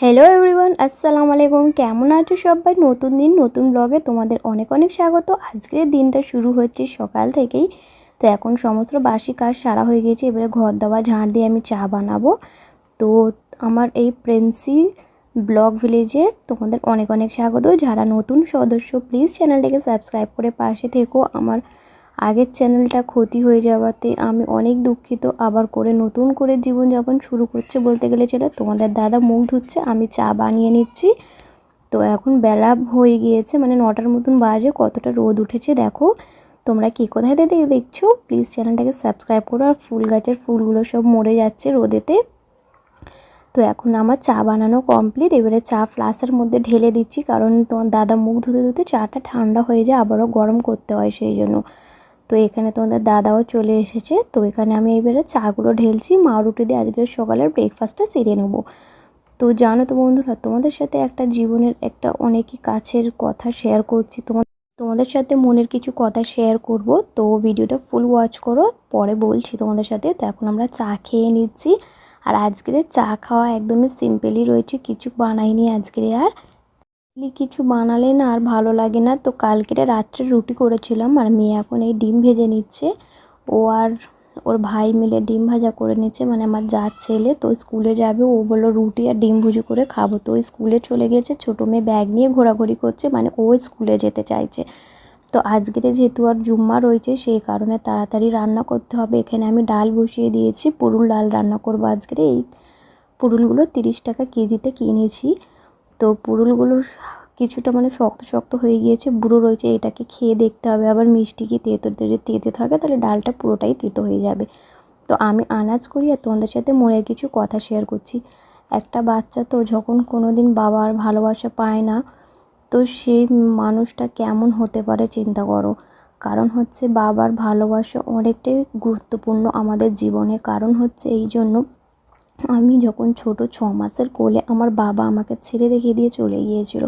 Hello everyone আসসালামু আলাইকুম কেমন আছো সবাই? নতুন দিন, নতুন ব্লগে তোমাদের অনেক অনেক স্বাগত। আজকের দিনটা শুরু হচ্ছে সকাল থেকেই। তো এখন সমস্ত বাসি কাজ সারা হয়ে গেছে। এবারে ঘর দেওয়া ঝাড় দিয়ে আমি চা বানাবো। তো আমার এই প্রেন্সি ব্লগ ভিলেজে তোমাদের অনেক অনেক স্বাগত। যারা নতুন সদস্য প্লিজ চ্যানেলটাকে সাবস্ক্রাইব করে পাশে থেকো। আমার আগের চ্যানেলটা ক্ষতি হয়ে যাওয়াতে আমি অনেক দুঃখিত। আবার করে নতুন করে জীবনযাপন শুরু করছে বলতে গেলে চলে তোমাদের দাদা মুখ ধুচ্ছে, আমি চা বানিয়ে নিচ্ছি। তো এখন বেলা হয়ে গিয়েছে মানে নটার মতন বাজে, কতটা রোদ উঠেছে দেখো। তোমরা কী কোথায় থেকে দেখছ? প্লিজ চ্যানেলটাকে সাবস্ক্রাইব করো আর ফুল গাছের ফুলগুলো সব মরে যাচ্ছে রোদেতে। তো এখন আমার চা বানানো কমপ্লিট এবারে চা ফ্লাসের মধ্যে ঢেলে দিচ্ছি, কারণ তোমার দাদা মুখ ধুতে ধুতে চাটা ঠান্ডা হয়ে যায়, আবারও গরম করতে হয় সেই জন্য। তো এখানে তোমাদের দাদাও চলে এসেছে। তো এখানে আমি এবারে চাগুলো ঢেলছি, মা রুটি দিয়ে আজকের সকালের ব্রেকফাস্টটা সেরে নেব। তো জানো তো বন্ধুরা, তোমাদের সাথে একটা জীবনের একটা অনেকই কাছের কথা শেয়ার করছি। তোমার তোমাদের সাথে মনের কিছু কথা শেয়ার করব। তো ভিডিওটা ফুল ওয়াচ করো, পরে বলছি তোমাদের সাথে। তো এখন আমরা চা খেয়ে নিচ্ছি। আর আজকের চা খাওয়া একদমই সিম্পলই রয়েছে, কিছু বানাইনি আজকের আর। কিছু বানালে না আর ভালো লাগে না, তো কালকে রাত্রে রুটি করেছিলাম আর মেয়ে এখন এই ডিম ভেজে নিচ্ছে। ও আর ওর ভাই মিলে ডিম ভাজা করে নিচ্ছে মানে আমার যার ছেলে, তো স্কুলে যাবে, ও বলল রুটি আর ডিম ভুজি করে খাব। তো স্কুলে চলে গেছে, ছোটো মেয়ে ব্যাগ নিয়ে ঘোরাঘুরি করছে মানে ও স্কুলে যেতে চাইছে। তো আজকের যেহেতু আর জুম্মা রয়েছে, সেই কারণে তাড়াতাড়ি রান্না করতে হবে। এখানে আমি ডাল বসিয়ে দিয়েছি, পুরুল ডাল রান্না করব আজকের। এই পুরুলগুলো তিরিশ টাকা কেজিতে কিনেছি। তো পুরুলগুলো কিছুটা মানে শক্ত শক্ত হয়ে গিয়েছে। বুড়ো রয়েছে, এটাকে খেয়ে দেখতে হবে। আবার মিষ্টি কি তেতো যদি তেতে থাকে, তাহলে ডালটা পুরোটাই তেতো হয়ে যাবে। তো আমি আনাজ করি আর তোমাদের সাথে মনের কিছু কথা শেয়ার করছি। একটা বাচ্চা তো যখন কোনো দিন বাবার ভালোবাসা পায় না, তো সেই মানুষটা কেমন হতে পারে চিন্তা করো। কারণ হচ্ছে বাবার ভালোবাসা অনেকটাই গুরুত্বপূর্ণ আমাদের জীবনে। কারণ হচ্ছে এই জন্য আমি যখন ছোট ছ মাসের কোলে আমার বাবা আমাকে ছেড়ে রেখে দিয়ে চলে গিয়েছিল,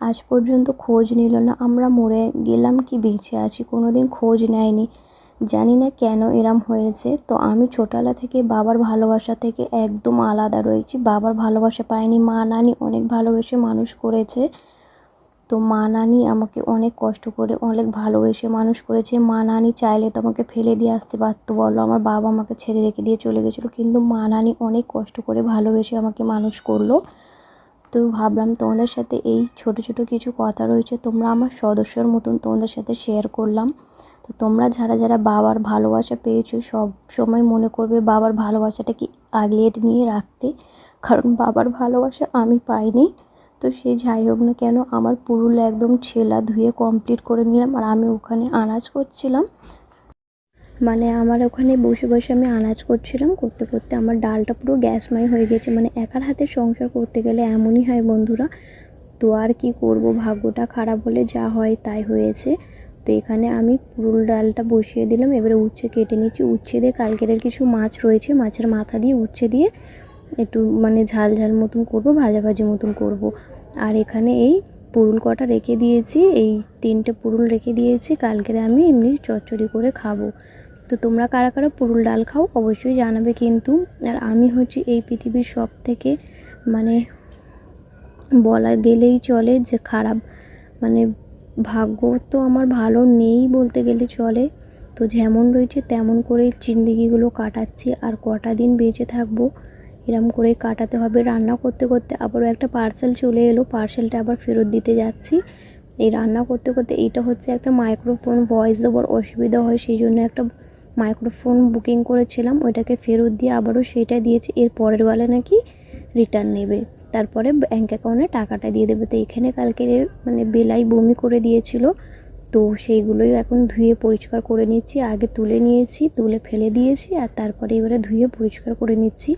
আজ পর্যন্ত খোঁজ নিল না। আমরা মরে গেলাম কি বেঁচে আছি কোনো দিন খোঁজ নেয়নি। জানি না কেন এরম হয়েছে। তো আমি ছোটালা থেকে বাবার ভালোবাসা থেকে একদম আলাদা রয়েছি। বাবার ভালোবাসা পায়নি মা নানি অনেক ভালোবেসে মানুষ করেছে। তো মা নানি আমাকে অনেক কষ্ট করে, অনেক ভালোবেসে মানুষ করেছে। মা নানি চাইলে তো আমাকে ফেলে দিয়ে আসতে পারতো, বলো। আমার বাবা আমাকে ছেড়ে রেখে দিয়ে চলে গেছিল। কিন্তু মা নানি অনেক কষ্ট করে ভালোবেসে আমাকে মানুষ করল। তো ভাবলাম তোমাদের সাথে এই ছোট ছোট কিছু কথা রয়েছে, তোমরা আমার সদস্যর মতন তোমাদের সাথে শেয়ার করলাম। তো তোমরা যারা যারা বাবার ভালোবাসা পেয়েছ, সব সময় মনে করবে বাবার ভালোবাসাটা কি আগলিয়ে নিয়ে রাখতে। কারণ বাবার ভালোবাসা আমি পাইনি। তো সে যাই হোক না কেন আমার পুরুল একদম ছেলা ধুয়ে কমপ্লিট করে নিলাম আর আমি ওখানে আনাজ করছিলাম। মানে আমার ওখানে বসে বসে আমি আনাজ করছিলাম, করতে করতে আমার ডালটা পুরো গ্যাসময় হয়ে গেছে। মানে একার হাতে সংসার করতে গেলে এমনই হয় বন্ধুরা। তো আর কি করব? ভাগ্যটা খারাপ হলে যা হয় তাই হয়েছে। তো এখানে আমি পুরুল ডালটা বসিয়ে দিলাম। এবারে উচ্ছে কেটে নিচ্ছি। উচ্ছে দিয়ে কালকের কিছু মাছ রয়েছে। মাছের মাথা দিয়ে উচ্ছে দিয়ে একটু মানে ঝাল ঝাল মতন করব, ভাজা ভাজি মতন করব। আর এখানে এই পুরুল কটা রেখে দিয়েছি, এই তিনটে পুরুল রেখে দিয়েছি, কালকের আমি এমনি চচ্চড়ি করে খাব। তো তোমরা কারা কারা পুরুল ডাল খাও অবশ্যই জানাবে কিন্তু। আর আমি হচ্ছে এই পৃথিবীর সব থেকে মানে বলা গেলেই চলে যে খারাপ মানে ভাগ্য তো আমার ভালো নেই বলতে গেলে চলে। তো যেমন রয়েছে তেমন করেই জিন্দিগিগুলো কাটাচ্ছি আর কটা দিন বেঁচে থাকব। এরম করেই কাটাতে হবে। রান্না করতে করতে আবারও একটা পার্সেল চলে এলো। পার্সেলটা আবার ফেরত দিতে যাচ্ছি। এই রান্না করতে করতে এইটা হচ্ছে একটা মাইক্রোফোন ভয়েস দেওয়ার অসুবিধা হয়, সেই জন্য একটা মাইক্রোফোন বুকিং করেছিলাম। ওইটাকে ফেরত দিয়ে আবারও সেটা দিয়েছি। এর পরের বেলা নাকি রিটার্ন নেবে। তারপরে ব্যাঙ্ক অ্যাকাউন্টে টাকাটা দিয়ে দেবে। তো এখানে কালকে মানে বেলাই বমি করে দিয়েছিল। তো সেইগুলোই এখন ধুয়ে পরিষ্কার করে নিচ্ছি। আগে তুলে নিয়েছি, তুলে ফেলে দিয়েছি আর তারপরে এবারে ধুয়ে পরিষ্কার করে নিচ্ছি।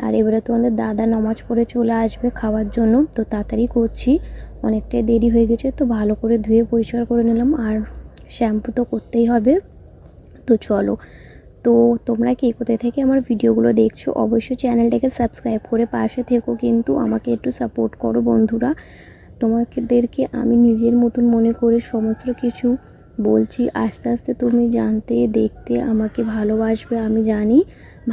আর এবারে তোমাদের দাদা নামাজ পড়ে চলে আসবে খাওয়ার জন্য, তো তাড়াতাড়ি করছি। অনেকটাই দেরি হয়ে গেছে, তো ভালো করে ধুয়ে পরিষ্কার করে নিলাম। আর শ্যাম্পু তো করতেই হবে। তো চলো। তো তোমরা কি কোথায় থেকে আমার ভিডিওগুলো দেখছ, অবশ্যই চ্যানেলটাকে সাবস্ক্রাইব করে পাশে থেকো কিন্তু আমাকে একটু সাপোর্ট করো বন্ধুরা। তোমাদেরকে আমি নিজের মতন মনে করে সমস্ত কিছু বলছি। আস্তে আস্তে তুমি জানতে, দেখতে আমাকে ভালোবাসবে, আমি জানি।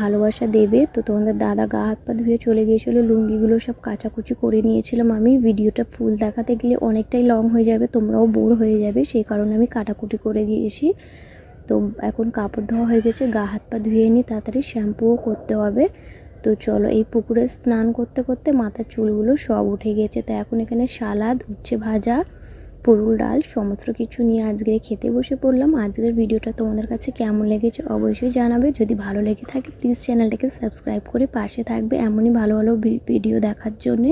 ভালোবাসা দেবে। তো তোমাদের দাদা গা হাত পা ধুয়ে চলে গিয়েছিল, লুঙ্গিগুলো সব কাচাকুচি করে নিয়েছিলাম আমি। ভিডিওটা ফুল দেখাতে গেলে অনেকটাই লং হয়ে যাবে, তোমরাও বোর হয়ে যাবে, সেই কারণে আমি কাটাকুটি করে দিয়েছি। তো এখন কাপড় ধোয়া হয়ে গেছে, গা হাত পা ধুয়ে নিই তাড়াতাড়ি শ্যাম্পুও করতে হবে। তো চলো এই পুকুরে স্নান করতে করতে মাথার চুলগুলো সব উঠে গেছে তো এখন এখানে সালাদ, উচ্ছে ভাজা পুরুল ডাল, সমস্ত কিছু নিয়ে আজকে খেতে বসে পড়লাম। আজকের ভিডিওটা তোমাদের কাছে কেমন লেগেছে অবশ্যই জানাবে। যদি ভালো লেগে থাকে প্লিজ চ্যানেলটাকে সাবস্ক্রাইব করে পাশে থাকবে এমনই ভালো ভালো ভিডিও দেখার জন্যে।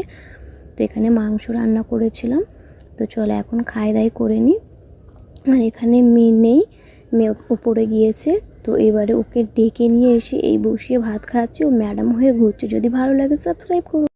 তো এখানে মাংস রান্না করেছিলাম। তো চলো এখন খাই দাই করে নিই আর এখানে মেয়ে নেই, মেয়ে উপরে গিয়েছে। তো এবারে ওকে ডেকে নিয়ে এসে এই বসিয়ে ভাত খাওয়াচ্ছি ও ম্যাডাম হয়ে ঘুরছে। যদি ভালো লাগে সাবস্ক্রাইব করো।